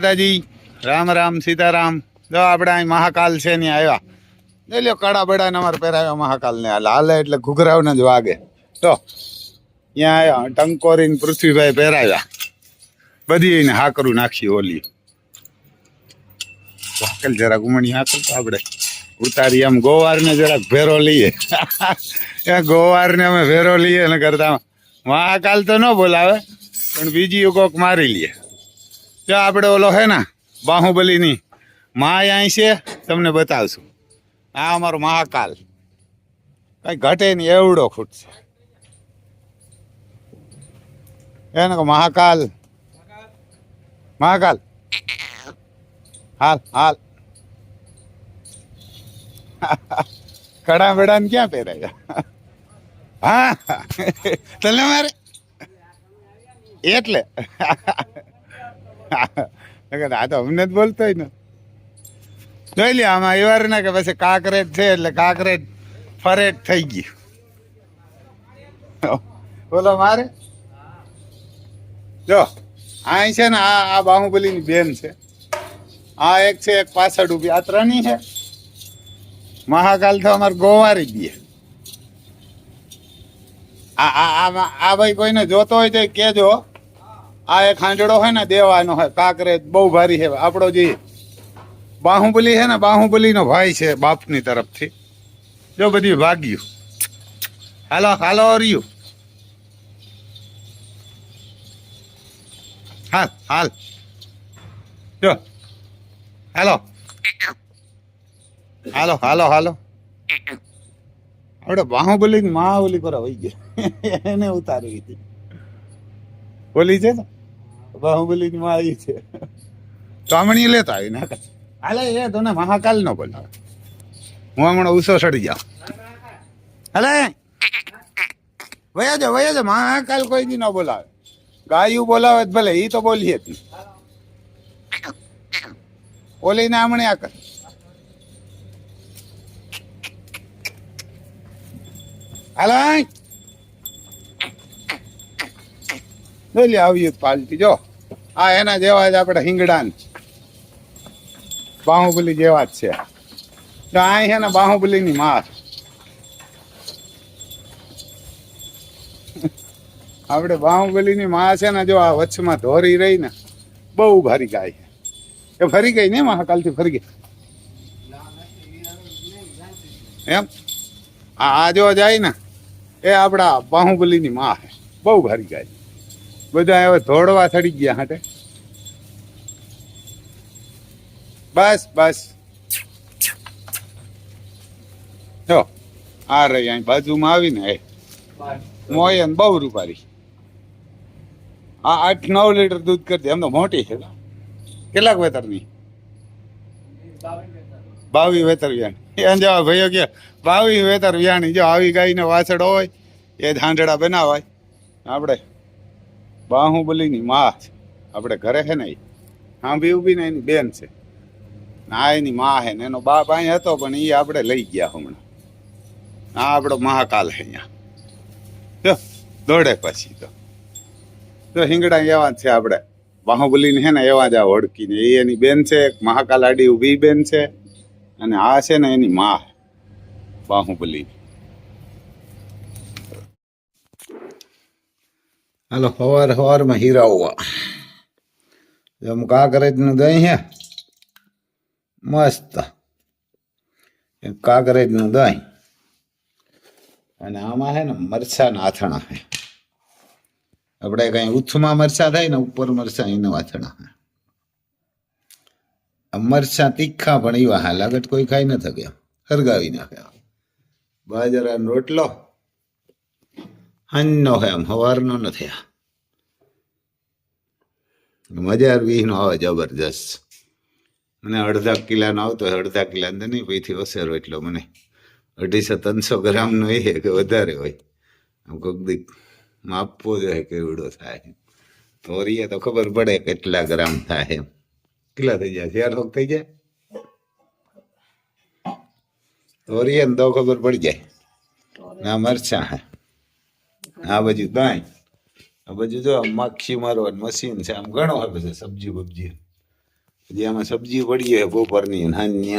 દાદાજી, રામ રામ, સીતારામ. જો આપણે અહીં મહાકાલ છે ને આવ્યા. લ્યો, કાળા બડા અમારે પહેરાવ્યો મહાકાલ ને હાલ હાલે એટલે ઘૂઘરાવને જ વાગે. તો ત્યાં આવ્યા ટંકોરીને પૃથ્વીભાઈ પહેરાવ્યા. બધી એને હાકરું નાખ્યું ઓલી. વાકેલ જરાક ઉમણી હાકર તો આપણે. ઉતારી આમ ગોવારને જરાક ભેરો લઈએ. એ ગોવારને અમે ભેરો લઈએ ને કરતા. મહાકાલ તો ન બોલાવે, પણ બીજી કોક મારી લઈએ જો આપણે ઓલો હે ને, બાહુબલીની માય અહીં છે, તમને બતાવશું. આ અમારો મહાકાલ. કઈ ઘટે નહીં, એવડો ખૂટશે એને મહાકાલ. મહાકાલ. હાલ હાલ. કડા બેડા ક્યાં પહેરાયા હા. તને મારે? એટલે. આ તો અમને જ બોલતો ને. જોઈ લે આમાં એવાર ના કે પછી કાંકરેજ છે એટલે કાંકરેજ ફરેટ થઈ ગયું. બોલો મારે? જો, અહીં છે ને આ આ બાહુબલીની બેન છે. આ એક છે, એક પાછળ ઊભી. આ ત્રણેય છે. મહાકાલ તો અમારે ગોવારી ગયે આ આ આ ભાઈ કોઈને જોતો હોય તો કેજો આ એક હાંડડો હોય ને, દેવાનો હોય, કાંકરેજ બહુ ભારી છે. આપણો જે બાહુબલી છે ને, બાહુબલીનો ભાઈ છે બાપની તરફથી. જો બધી ભાગ્યું હાલો હાલો રહ્યું હાલ હાલ. જો. હાલો. હાલો હાલો હાલો. આપણે બાહુબલી મહાબલી પર હોય ગયા. એને ઉતારી હતી. બોલી છે ને? બાહુબલી ની માં આવી છે. ચામણી લેતા આવી નાખે હાલે એ તને મહાકાલ નો બોલ. હું હમણાં ઉસો સડી જાઉં. હાલે. વયા જો વયા જો મહાકાલ કોઈ દી ન બોલાવે. ગાયું બોલાવે ભલે ઈ તો બોલી હતી ઓલી ને હમણે આ કર. હાલો. જોઈ આવ્યું પાલટી. જો, આ એના જેવા જ આપણે હિંગડાન. બાહુબલી જેવા જ છે. તો આ છે ને બાહુબલીની માર. આપણે બાહુબલીની માં છે ને જો આ વચ્ચમાં ધોરી રહી ને, બહુ ભારી ગાય છે. એ ફરી ગઈ ને મહાકાલથી ફરી ગઈ? એમ? આ આ જો જાય ને, એ આપણા બાહુબલીની માં છે. બહુ ભારી ગાય બધા હવે ધોળવા ચડી ગયા હાટે. બસ બસ. જો, આ રહી અહીં બાજુમાં આવીને એ મોયન બહુ રૂપારી. આ આઠ નવ લીટર દૂધ કરી દે, એમ તો મોટી છે. કેટલાક વેતરની? બાવી વેતર વ્યાણી. એમ જવા ભાઈઓ કે બાવી વેતર વ્યાણી જો આવી ગાયને વાછડ હોય, એ ધાંડડા બનાવાય. આપણે બાહુબલીની માં છે. આપણે ઘરે છે ને એ. હાંભી ઊભી ને એની બેન છે. ના, એની માં છે ને એનો બાપ અહીં હતો, પણ એ આપણે લઈ ગયા હમણાં. આ આપણો મહાકાલ છે અહીંયા. જો, દોડે પછી તો. તો હિંગડા એવા છે આપણે. બાહુબલીને છે ને એવા જ આ ઓળખીને એ એની બેન છે, એક મહાકાલ આડી ઊભી બેન છે. અને આ છે ને એની માં છે હાલો હવાર હવારમાં હીરાવવા એમ કાંકરેજનું દહીં હે મસ્ત કાંકરેજનું દહીં અને આમાં છે ને મરચાના આથણા હે આપણે કઈ ઉથમાં મરચા થાય ને ઉપર મરચા એના આથણા હે મરચા તીખા પણ એવા હા લાગત કોઈ ખાઈ ન શકે હરગાવી નાખ્યા બાજરાનો રોટલો હનનો હે આમ સવારનો નથી આ મજા વીનો આવે જબરજસ્ત. મને અડધા કિલાનો આવતો હોય, અડધા કિલા તો નહીં, પૈથી ઓસેરો એટલો મને. અઢીસો ત્રણસો ગ્રામનો એ કે વધારે હોય. આમ કોઈક દી માપવો જોઈએ કેવડો થાય. તોરીએ તો ખબર પડે કેટલા ગ્રામ થાય એમ. કેટલા થઈ જાય? ચાર લોક થઈ જાય? તોરીએ ને તો ખબર પડી જાય. ના મરચા હે. આ બાજુ દાય આ બાજુ જો માખી મારવાનું મશીન છે, આમ ઘણો હોય બધું સબ્જી બબ્જી. હજી આમાં સબ્જી પડી હોય બપોરની નાની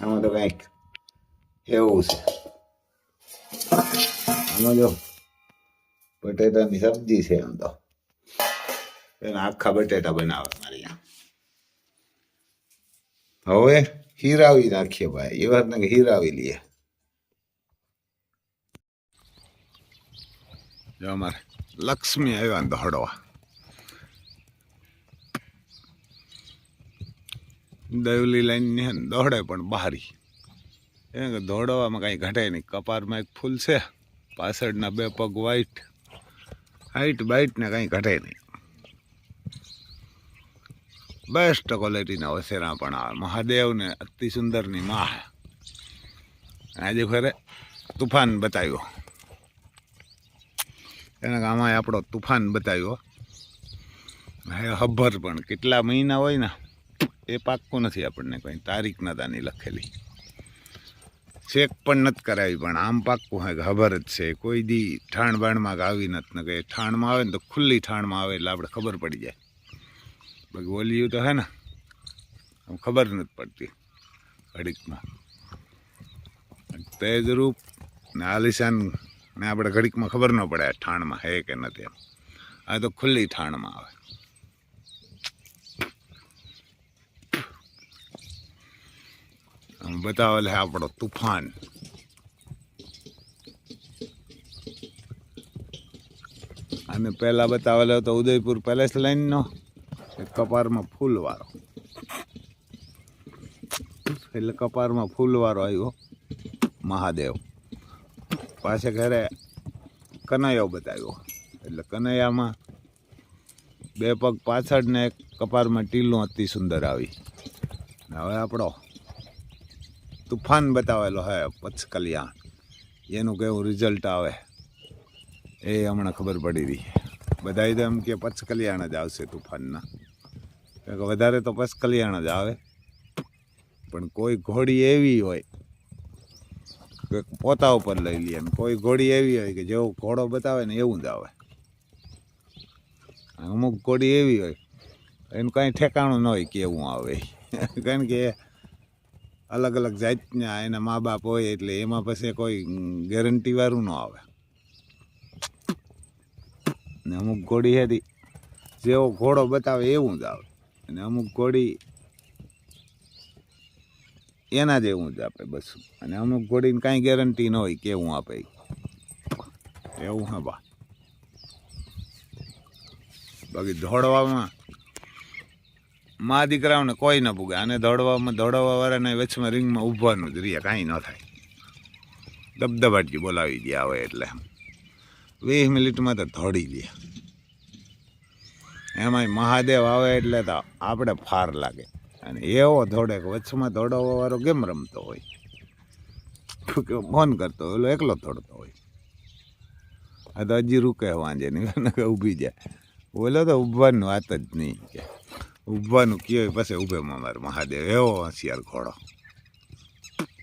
આમાં તો કંઈક એવું છે. આમાં જો બટેટાની સબ્જી છે આમ તો. એના આખા બટેટા બનાવે મારે હવે હીરાવી નાખીએ ભાઈ. એ વાત ને હીરાવી લઈએ. જો અમારે લક્ષ્મી આવ્યા ને દોડવા દવલી લાઈન ને દોડે પણ બહારી એમ કે દોડવામાં કાંઈ ઘટે નહીં કપારમાં એક ફૂલ છે પાછળના બે પગ વાઈટ હાઈટ ને કાંઈ ઘટે નહીં બેસ્ટ ક્વોલિટીના વસેરા પણ આવે મહાદેવ ને અતિ સુંદરની માં આજે ફરે તુફાન બતાવ્યો એને આમાં આપણો તુફાન બતાવ્યો. હે, હબ્બર પણ કેટલા મહિના હોય ને, એ પાક્કું નથી આપણને કંઈ તારીખ નતાની લખેલી. ચેક પણ નથી કરાવી, પણ આમ પાક્કું હોય કે ખબર જ છે. કોઈ દી ઠાણ બાણમાં આવી નથી, ને કે ઠાણમાં આવે ને તો ખુલ્લી ઠાણમાં આવે એટલે આપણે ખબર પડી જાય. બાકી ઓલિયું તો હે ને, આમ ખબર નથી પડતી અડીકમાં તેજરૂપ ને આલિશાન ને આપણે ઘડીકમાં ખબર ન પડે ઠાણમાં હે કે નથી એમ. આ તો ખુલ્લી ઠાણમાં આવે. બતાવેલ હે આપણો તુફાન. અને પહેલા બતાવેલો હતો ઉદયપુર પેલેસ લાઈનનો કપારમાં ફૂલવાળો એટલે કપારમાં ફૂલવાળો આવ્યો, મહાદેવ. પાછે ઘરે કનૈયો બતાવ્યો. એટલે કનૈયામાં બે પગ પાછળ ને કપારમાં ટીલું અતિ સુંદર આવી. હવે આપણો તુફાન બતાવેલો હે પચ્છ એનું કેવું રિઝલ્ટ આવે એ હમણાં ખબર પડી રહી. બધાય તો એમ કે પચ્છ જ આવશે તુફાનના. વધારે તો પચ્છ જ આવે. પણ કોઈ ઘોડી એવી હોય પોતા ઉપર લઈ લઈએ કોઈ ઘોડી એવી હોય કે જેવો ઘોડો બતાવે ને એવું જ આવે. અમુક ઘોડી એવી હોય, એનું કાંઈ ઠેકાણું ન હોય કેવું આવે. કારણ કે અલગ અલગ જાતના એના મા બાપ હોય એટલે એમાં પછી કોઈ ગેરંટી વાળું ન આવે. ને અમુક ઘોડી હતી જેવો ઘોડો બતાવે એવું જ આવે. અને અમુક ઘોડી એના જેવું જ આપે બસ. અને અમુક ઘોડીને કાંઈ ગેરંટી ન હોય કેવું આપે. એવું હા બા. બાકી દોડવામાં મા દીકરાઓને કોઈ ન પૂગે આને દોડવામાં દોડવા વાળાને વચમાં રિંગમાં ઊભવાનું જ રીએ કાંઈ ન થાય. દબદબાટી બોલાવી દે આવે એટલે વીસ મિનિટમાં તો દોડી દે. એમાંય મહાદેવ આવે એટલે તો આપણે ફાર લાગે. અને એવો દોડે કે વચમાં દોડવા વાળો કેમ રમતો હોય? કે ફોન કરતો હોય એકલો દોડતો હોય. આ તો હજી રૂકે વાંજે નહીં ઊભી જાય. ઓલો તો ઊભવાનું વાત જ નહીં કે. ઊભવાનું કયો પછી ઊભે મારે મહાદેવ, એવો હોશિયાર ઘોડો.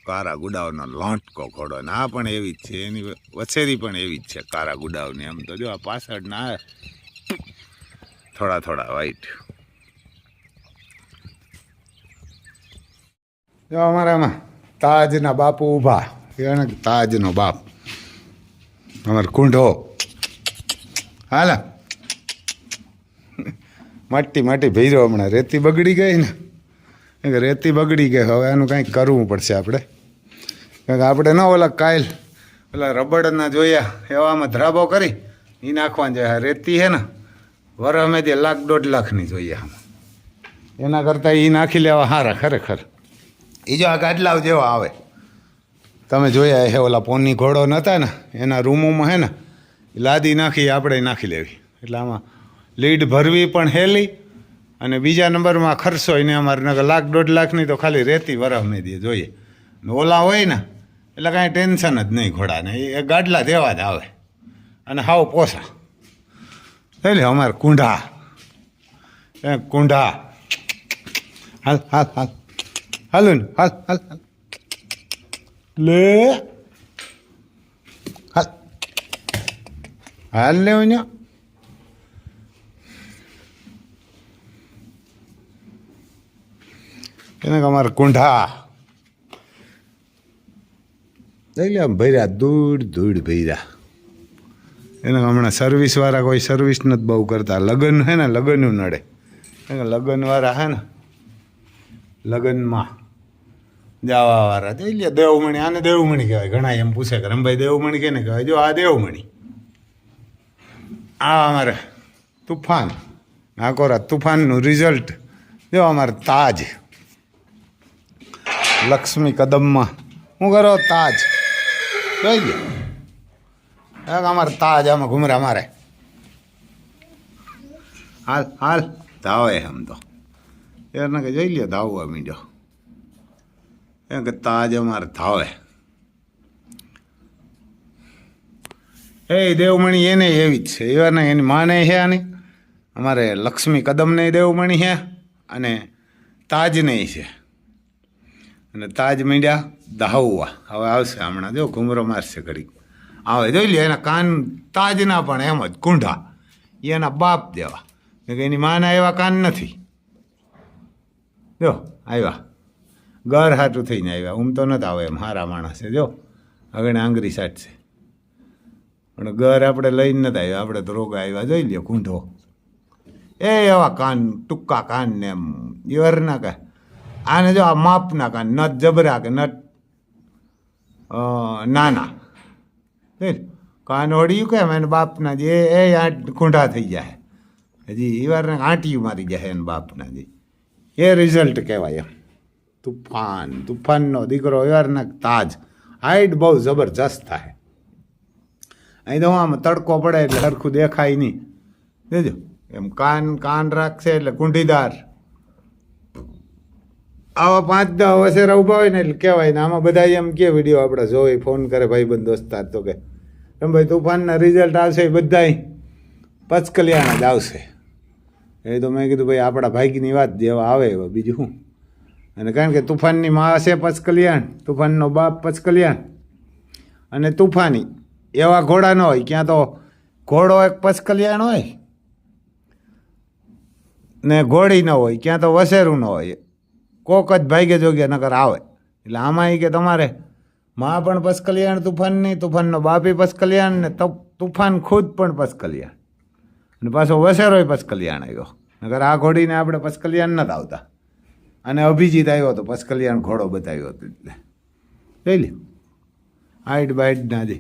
કારા ગુડાવનો લોંટકો ઘોડો ને આ પણ એવી જ છે, એની વછેરી પણ એવી જ છે કારા ગુડાવની આમ તો જો આ પાછળ ના થોડા થોડા વાઈટ જો અમારામાં તાજના બાપુ ઊભા. એને તાજનો બાપ. અમારે કુંઢો. હાલા. માટી માટી ભીરો હમણાં. રેતી બગડી ગઈ ને. રેતી બગડી ગઈ. હવે એનું કાંઈક કરવું પડશે આપણે. કારણ કે આપણે ન ઓલા કાયલ, ઓલા રબડના જોયા. એવામાં ધરાબો કરી. એ નાખવાની જોઈએ રેતી છે ને, વર અમે જે લાખ દોઢ લાખની જોઈએ એના કરતાં એ નાખી લેવા સારા ખરેખર. એ જો આ ગાડલાવ જેવો આવે. તમે જોયા હે ઓલા પોની ઘોડો નહોતા ને? એના રૂમોમાં હે ને લાદી નાખી, આપણે નાખી લેવી. એટલે આમાં લીડ ભરવી પણ હેલી અને બીજા નંબરમાં ખર્ચો એને અમારે નગર લાખ, દોઢ લાખની તો ખાલી રહેતી વરફને દે જોઈએ. ઓલા હોય ને, એટલે કાંઈ ટેન્શન જ નહીં ઘોડાને. એ ગાડલા દેવા જ આવે. અને હાવ પોસા. એટલે અમારે કુંઢા. એ કુંઢા. હાલ હાલ હાલ. હાલો ને હાલ હાલ હાલ લે હાલ હાલ લેવું ને એને અમારે કુંઢા એટલે આમ ભર્યા ધૂળ ધૂળ ભર્યા એને હમણાં સર્વિસવાળા કોઈ સર્વિસ નથી બહુ કરતા લગ્ન હે ને લગ્નનું નડે લગ્નવાળા હે ને લગ્નમાં જવાવાળા તો એટલે દેવમણી, આને દેવમણી કહેવાય. ઘણા એમ પૂછે કે રમભાઈ દેવમણી કેને કહેવાય? જો આ દેવમણી. આ અમારે તુફાન, નાકોરા તુફાનનું રિઝલ્ટ જો અમારે તાજ. લક્ષ્મી કદમમાં. હું કરો તાજ. જોઈ ગયો અમારે તાજ આમાં ઘુમરે મારે હાલ હાલ. ધાવે એમ તો. એને કે જોઈ લ્યો ધાવવા મીડ્યો કે તાજ અમારે ધાવે એ દેવમણી એને એવી જ છે એવાને એની માને છે આની. અમારે લક્ષ્મી કદમને દેવમણી છે અને તાજને છે. અને તાજ મીંડ્યા દાહવવા હવે આવશે હમણાં, જો ઘૂમરો મારશે ઘડી આવે, જોઈ લે, એના કાન તાજના પણ એમ જ, કુંઢા. એના બાપ દેવા. એની માના એવા કાન નથી. જો, આવ્યા. ગર હાટું થઈને આવ્યા. ઉમ તો નહોતા આવે એમ, હારા માણસ જો આગળ આંગળી સાટ છે. પણ ઘર આપણે લઈને નથી આવ્યા. આપણે તો રોગા આવ્યા. જોઈ લ્યો કુંઢો એ એવા કાન, ટૂંકા કાન ને એમ. ઈવરના કહે આને જો આ માપના કાન નટ જબરા કે નટ નાના. કાન ઓળ્યું કેમ? એને બાપના જે, એ આંટ કુંઢા થઈ જાય. હજી ઈવારને આંટીયું મારી જાય એને બાપના જે. એ રિઝલ્ટ કહેવાય એમ. તુફાન, તુફાનનો દીકરો ઈવારના તાજ. હાઈટ બહુ જબરજસ્ત થાય. અહીં તો આમ તડકો પડે એટલે સરખું દેખાય નહીં. દેજો. એમ કાન કાન રાખશે એટલે કુંઢીદાર. આવા પાંચ દસ વસેરા ઊભા હોય ને એટલે કહેવાય ને, આમાં બધા એમ કે વીડિયો આપણે જોઈ ફોન કરે, ભાઈબંધ, દોસ્તાર તો કે, એમ ભાઈ તુફાનના રિઝલ્ટ આવશે એ બધાય. પચકલિયાણા જ આવશે. એ તો મેં કીધું, ભાઈ આપણા ભાઈની વાત જેવા આવે બીજું શું? અને કારણ કે તુફાનની મા છે પચકલ્યાણ તુફાનનો બાપ પચકલ્યાણ અને તુફાની, એવા ઘોડા ન હોય, ક્યાં તો ઘોડો એક પચકલ્યાણ હોય ને ઘોડી ન હોય, ક્યાં તો વસેરું ન હોય. કોક જ ભાગ્ય જોગ્ય નકર આવે. એટલે આમાં એ કે તમારે મા પણ પસકલ્યાણ તુફાનની, તુફાનનો બાપી પસકલ્યાણ ને તો તુફાન ખુદ પણ પસકલ્યાણ અને પાછો વસેરોય પસકલ્યાણ આવ્યો. નગર આ ઘોડીને આપણે પસકલ્યાણ નથી આવતા. અને અભિજીત આવ્યો હતો કલ્યાણ ઘોડો બતાવ્યો હતો એટલે. જોઈ લે. હાઈટ બાઈટ ના જી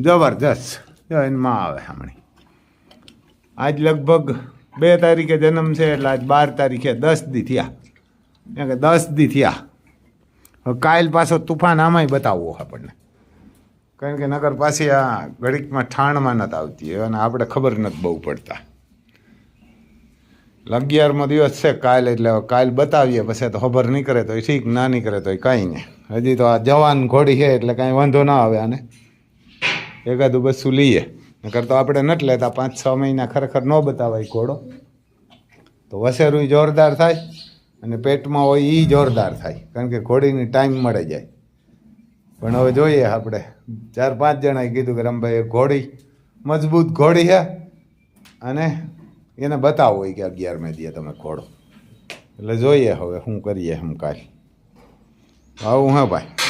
જબરજસ્ત. જો એને માં આવે હમણાં આજ લગભગ બે તારીખે જન્મ છે એટલે આજ બાર તારીખે દસ દી થયા. એમ કે દસ દી થયા. હવે કાલ પાછો તુફાન આમાંય બતાવવો આપણને. કારણ કે નગર પાસે આ ઘડીકમાં ઠાણમાં નથી આવતી. અને આપણે ખબર નથી બહુ પડતા. અગિયારમો દિવસ છે કાલ, એટલે કાલ બતાવીએ, પછી તો ખબર નહીં કરે તો ઠીક, ના નહીં કરે તો કાંઈ નહીં. હજી તો આ જવાન ઘોડી છે, એટલે કાંઈ વાંધો ના આવે આને. એકાદું બસું લઈએ. નકર તો આપણે નથી લેતા, પાંચ છ મહિના ખરેખર ન બતાવાય ઘોડો. તો વસેરું જોરદાર થાય, અને પેટમાં હોય એ જોરદાર થાય, કારણ કે ઘોડીની ટાઈમ મળે જાય. પણ હવે જોઈએ આપણે, ચાર પાંચ જણાએ કીધું કે રમભાઈ એ ઘોડી, મજબૂત ઘોડી છે, અને એને બતાવો કે અગિયાર મે દે તમે ખોડો એટલે જોઈએ હવે શું કરીએ હમ કાલ. આવું હા ભાઈ.